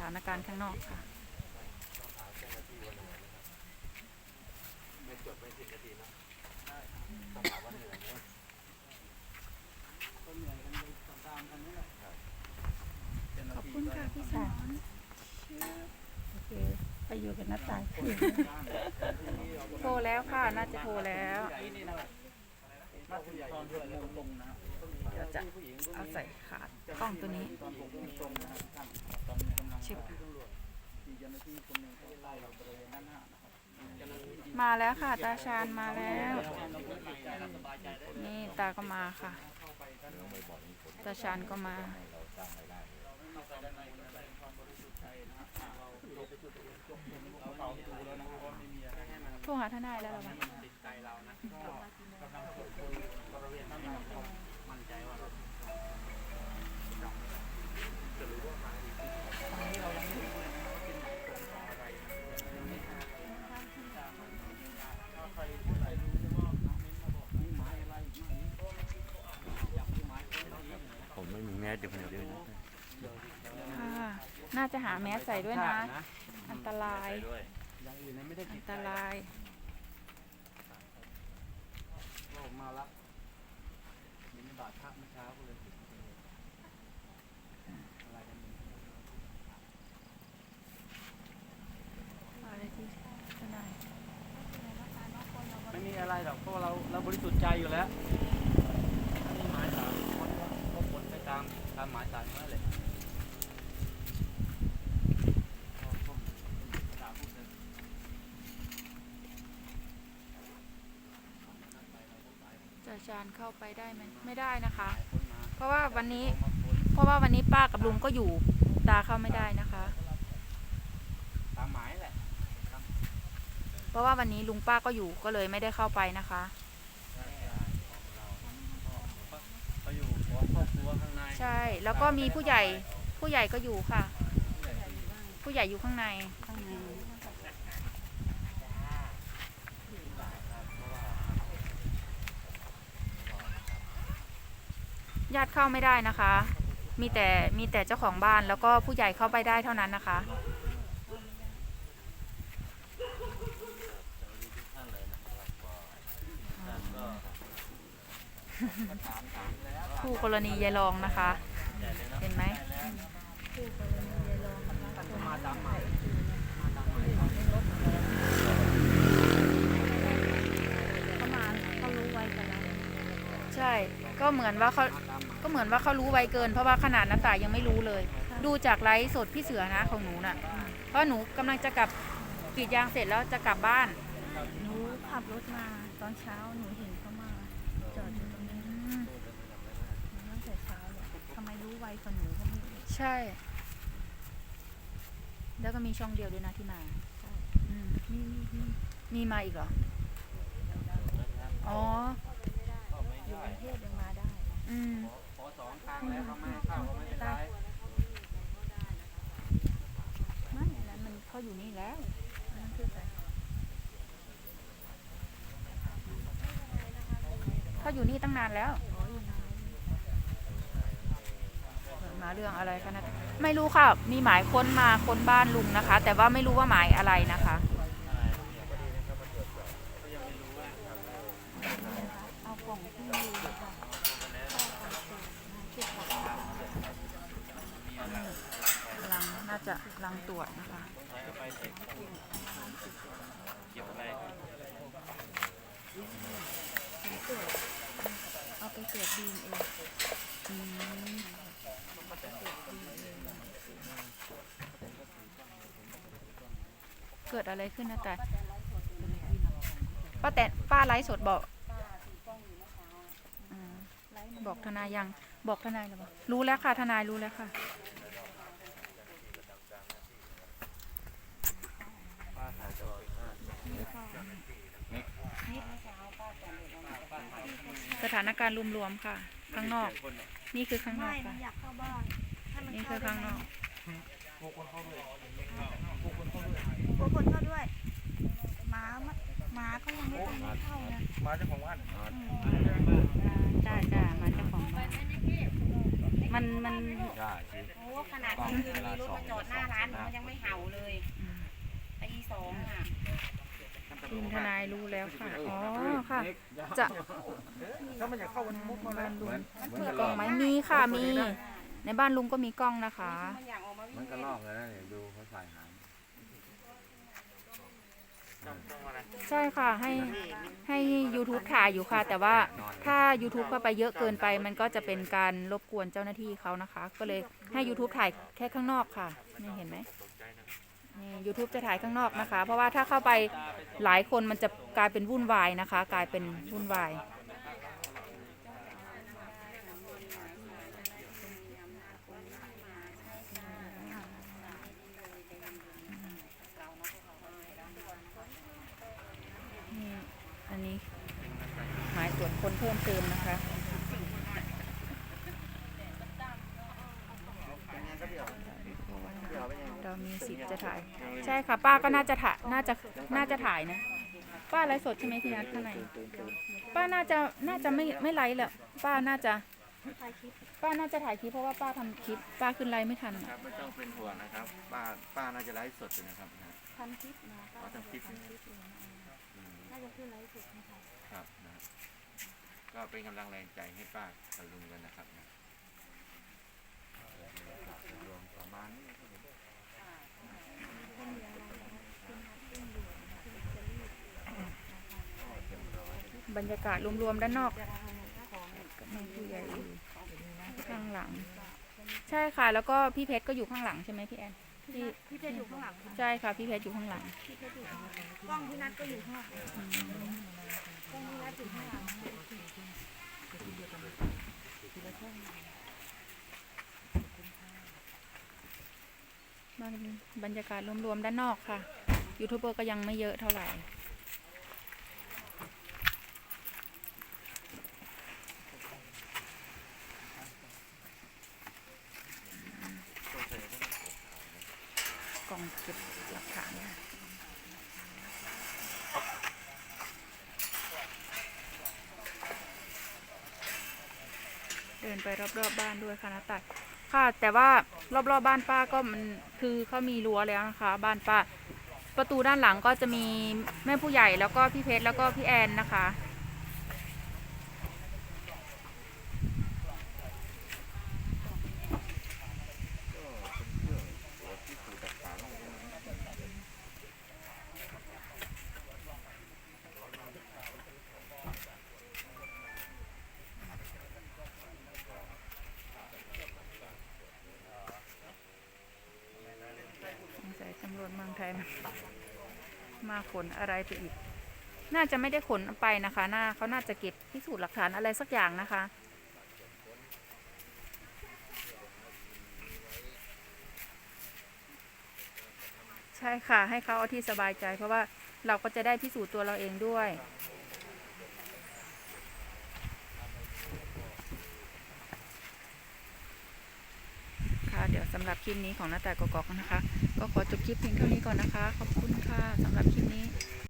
ถานการณ์ข้างนอกค่ะไม่จบไม่สิบนาทีนะต้องถามว่าเหนื่อยไหมก็เหนื่อยกันไปตามๆกันนี่แหละเจ้าหน้าขอบที่คุณค่ะพี่สอนโอเคไปอยู่กับน้าตายโทรแล้วค่ะ น่าจะโทรแล้วใหญ่นี่นะครับมาถึงตอนหกโมงตรงนะครับเดี๋ยวจะเอาใส่ขาดกล้องตัวนี้ตอนหกโมงตรงนะครับท่านตอนนี้กำลัง ชิบ ที่ตำรวจ มีเจ้าหน้าที่คนหนึ่งเขาไล่เราบริเวณด้านหน้านะครับเจ้าหน้าที่มาแล้วค่ะ ตาชาญมาแล้วเราบริสุทธิ์ใจเราสบายใจได้นี่ตาก็มาค่ะ ตาชาญก็มาเราสร้างรายได้เข้า น่าจะหาแมสใส่ด้วยนะ อันตรายด้วยอย่างอื่นไม่ได้อัตินดตรายเรามารับยินบาทพระเมื่อเช้าก็เลยอะไรกันนี่อะไรที่ทนายไม่มีอะไรหรอกเพราะว่าเราเราบริสุทธิ์ใจอยู่แล้วอันนี้หมายสารคนก็ก็ผลไปตามตามหมายสารนั่นแหละก็ก็ตามพูดเลย ตาชาญเข้าไปได้ไหมไม่ได้นะคะ เพราะว่าวันนี้ เพราะว่าวันนี้ป้ากับลุงก็อยู่ ตาเข้าไม่ได้นะคะ ตามหมายแหละเพราะว่าวันนี้ลุงป้าก็อยู่ก็เลยไม่ได้เข้าไปนะคะ เขาอยู่ครอบครัวข้างในใช่ แล้วก็มีผู้ใหญ่ ผู้ใหญ่ก็อยู่ค่ะ ผู้ใหญ่อยู่ข้างใน ญาติเข้าไม่ได้นะคะ มีแต่มีแต่เจ้าของบ้านแล้วก็ผู้ใหญ่เข้าไปได้เท่านั้นนะคะ คู่กรณียายรองนะคะ เห็นไหมคู่กรณียายรองนะคะ ใช่ ก็เหมือนว่าเขาก็เหมือนว่าเขารู้ไวเกิน เพราะว่าขนาดน้าตายยังไม่รู้เลย ดูจากไลฟ์สดพี่เสือนะของหนูน่ะ เพราะหนูกำลังจะกลับกรีดยางเสร็จแล้วจะกลับบ้าน หนูขับรถมาตอนเช้าหนูเห็นเขามา จอดอยู่ตรงนี้อืมตั้งแต่เช้าเลยทำไมรู้ไวกว่าหนูก็ไม่รู้ใช่ แล้วก็มีช่องเดียวด้วยนะที่มาอืมนี่นี่นี่มีมาอีกเหรอ อ๋ออยู่ก รุงเทพยังมาได้ อืมขอสองทางแล้วเขาไม่ให้เข้าก็ไม่เป็นไรไม่อันนั้นมันเขาอยู่นี่แล้วนั่นคือใครเขาอยู่นี่ตั้งนานแล้ว มาเรื่องอะไรกันนะ ไม่รู้ค่ะ มีหมายค้นมาค้นบ้านลุงนะคะ แต่ว่าไม่รู้ว่าหมายอะไรนะคะ เอากล่องที่มีค่ะเข้าของเสร็จมาเก็บของ กำ ลังน่าจะกำลังตรวจนะคะเอาไปตรวจดีเอ็นเออืมเกิดอะไรขึ้นนะแต่ป้าแต่ป้าไลฟ์สดบอก บอกทนายยัง บอกทนายแล้วบอกรู้แล้วค่ะทนายรู้แล้วค่ะ สถานการณ์รวมๆค่ะ ข้างนอก นี่คือข้างนอกไม่หนูค่ะ อยากเข้าบ้านให้มันนี่เข้าคือข้างนอกพวกคนเข้าด้วยหมามาหมาก็ยังไม่ทันได้เข้านะมาเจ้าของบ้าน จ้าจ้ามาเจ้าของบ้านมันมันใช่ที่โอ้ขนาดกลางคืนมีรถมาจอดหน้าร้านมันยังไม่เห่าเลยตีสองอะทีมทนายรู้แล้วค่ะ อ๋อ ค่ะ จะถ้ามันอยากเข้ามันมุดมาบ้านลุเหมืงอนเหมือนมีกับกลล้อองกไหมมีค่ะ มี ในบ้านลุงก็มีกล้องนะคะ มันอยากออกมาเหมืวิ่องนกับลอกเลยนะเนี่ยดูเขาใส่หาง ใช่ค่ะให้ให้ YouTube ถ่ายอยู่ค่ะ แต่ว่าถ้า YouTube เข้าไปเยอะเกินไป มันก็จะเป็นการรบกวนเจ้าหน้าที่เขานะคะ ก็เลยให้ YouTube ถ่ายแค่ข้างนอกค่ะนี่เห็นไหมนี่ YouTube จะถ่ายข้างนอกนะคะ เพราะว่าถ้าเข้าไปหลายคนมันจะกลายเป็นวุ่นวายนะคะ กลายเป็นวุ่นวาย นี่อันนี้หมายตรวจ คนเพิ่มเติมนะคะเรามีสิทธิ์จะถ่าย ใช่ค่ะ ป้าก็น่าจะถ่ายน่าจะน่าจะถ่ายนะ ป้าไลฟ์สดใช่ไหมพี่นัทข้างในป้าน่าจะน่าจะไม่ไม่ไลฟ์แหละป้าน่าจะป้าน่าจะถ่ายคลิปเพราะว่าป้าทำคลิปป้าขึ้นไลฟ์ไม่ทันคอะรับไม่ต้องเป็นห่วงนะครับ ป้าป้าน่าจะไลฟ์สดอยู่นะครับนะทำคลิปนะอ๋อทำคลิปใช่ไหมอืมน่าจะขึ้นไลฟ์สดนะคะครับนะ ก็เป็นกำลังแรงใจให้ป้ากับลุงกันนะครับนะรวมประมาณนี้ครับผมบรรยากาศรวมๆด้านนอกกับแม่ผู้ใหญ่ข้างหลัง ใช่ค่ะ แล้วก็พี่เพชรก็อยู่ข้างหลังใช่ไหมพี่แอนพี่พี่เพชรอยู่ข้างหลังค่ะใช่ค่ะพี่เพชรอยู่ข้างหลังพี่เพชรอยู่ข้างหลังกล้องพี่นัทก็อยู่ข้างหลัง อืมกล้องพี่นัทอยู่ข้างหลังบรรยากาศรวมๆด้านนอกค่ะ ยูทูบเบอร์ก็ยังไม่เยอะเท่าไหร่กล่องเก็บหลักฐานค่ะ ดินไปรอบๆบบ้านด้วยค่ะนาตายค่ะ แต่ว่ารอบๆบบ้านป้าก็มันคือเขามีรั้วแล้วนะคะ บ้านป้า ประตูด้านหลังก็จะมีแม่ผู้ใหญ่แล้วก็พี่เพชรแล้วก็พี่แอนนะคะ ทยมันมาขนอะไรไปอีก น่าจะไม่ได้ขนไปนะคะน่าเขาน่าจะเก็บพิสูจน์หลักฐานอะไรสักอย่างนะคะใช่ค่ะให้เขาเอาที่สบายใจ เพราะว่าเราก็จะได้พิสูจน์ตัวเราเองด้วย ค่ะเดี๋ยว สำหรับคลิปนี้ของหน้าแต่กอกๆนะคะ ก็ขอจบคลิปเพียงเท่านี้ก่อนนะคะ ขอบคุณค่ะสำหรับคลิปนี้